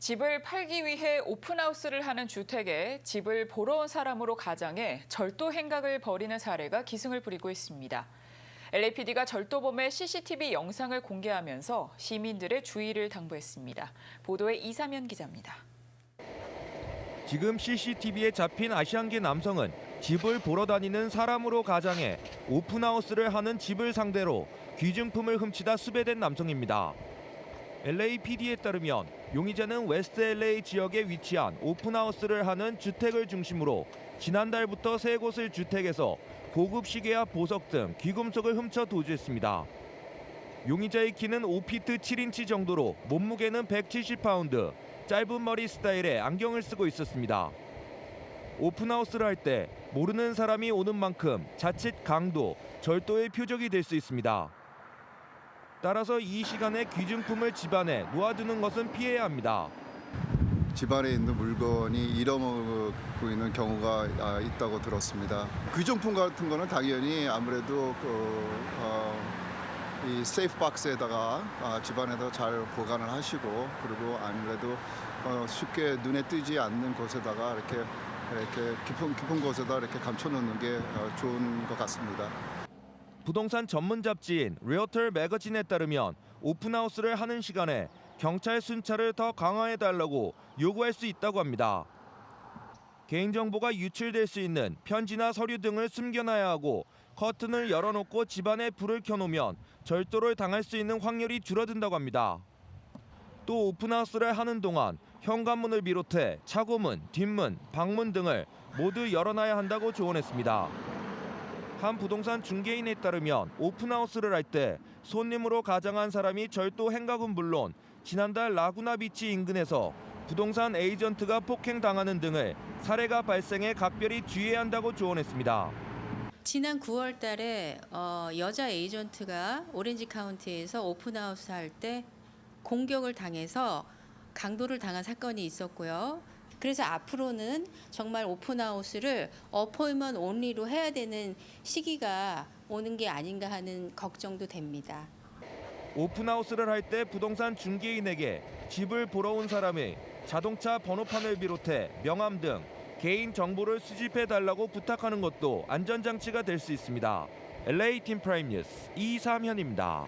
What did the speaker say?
집을 팔기 위해 오픈하우스를 하는 주택에 집을 보러 온 사람으로 가장해 절도 행각을 벌이는 사례가 기승을 부리고 있습니다. LAPD가 절도범의 CCTV 영상을 공개하면서 시민들의 주의를 당부했습니다. 보도에 이사면 기자입니다. 지금 CCTV에 잡힌 아시안계 남성은 집을 보러 다니는 사람으로 가장해 오픈하우스를 하는 집을 상대로 귀중품을 훔치다 수배된 남성입니다. LAPD에 따르면 용의자는 웨스트 LA 지역에 위치한 오픈하우스를 하는 주택을 중심으로 지난달부터 세 곳의 주택에서 고급 시계와 보석 등 귀금속을 훔쳐 도주했습니다. 용의자의 키는 5피트 7인치 정도로 몸무게는 170파운드, 짧은 머리 스타일의 안경을 쓰고 있었습니다. 오픈하우스를 할 때 모르는 사람이 오는 만큼 자칫 강도, 절도의 표적이 될 수 있습니다. 따라서 이 시간에 귀중품을 집안에 놓아두는 것은 피해야 합니다. 집안에 있는 물건이 잃어먹고 있는 경우가 아, 있다고 들었습니다. 귀중품 같은 거는 당연히 아무래도 그, 어, 이 세이프 박스에다가 아, 집안에다 잘 보관을 하시고 그리고 아무래도 어, 쉽게 눈에 띄지 않는 곳에다가 이렇게 이렇게 깊은 깊은 곳에다 이렇게 감춰놓는 게 어, 좋은 것 같습니다. 부동산 전문 잡지인 리얼터 매거진에 따르면 오픈하우스를 하는 시간에 경찰 순찰을 더 강화해 달라고 요구할 수 있다고 합니다. 개인정보가 유출될 수 있는 편지나 서류 등을 숨겨놔야 하고 커튼을 열어놓고 집안에 불을 켜놓으면 절도를 당할 수 있는 확률이 줄어든다고 합니다. 또 오픈하우스를 하는 동안 현관문을 비롯해 차고문, 뒷문, 방문 등을 모두 열어놔야 한다고 조언했습니다. 한 부동산 중개인에 따르면 오픈하우스를 할 때 손님으로 가장한 사람이 절도 행각은 물론 지난달 라구나 비치 인근에서 부동산 에이전트가 폭행당하는 등의 사례가 발생해 각별히 주의해야 한다고 조언했습니다. 지난 9월 달에 어, 여자 에이전트가 오렌지 카운티에서 오픈하우스 할 때 공격을 당해서 강도를 당한 사건이 있었고요. 그래서 앞으로는 정말 오픈하우스를 어포이먼 온리로 해야 되는 시기가 오는 게 아닌가 하는 걱정도 됩니다. 오픈하우스를 할 때 부동산 중개인에게 집을 보러 온 사람의 자동차 번호판을 비롯해 명함 등 개인 정보를 수집해 달라고 부탁하는 것도 안전장치가 될 수 있습니다. LA 팀 프라임 뉴스 이삼현입니다.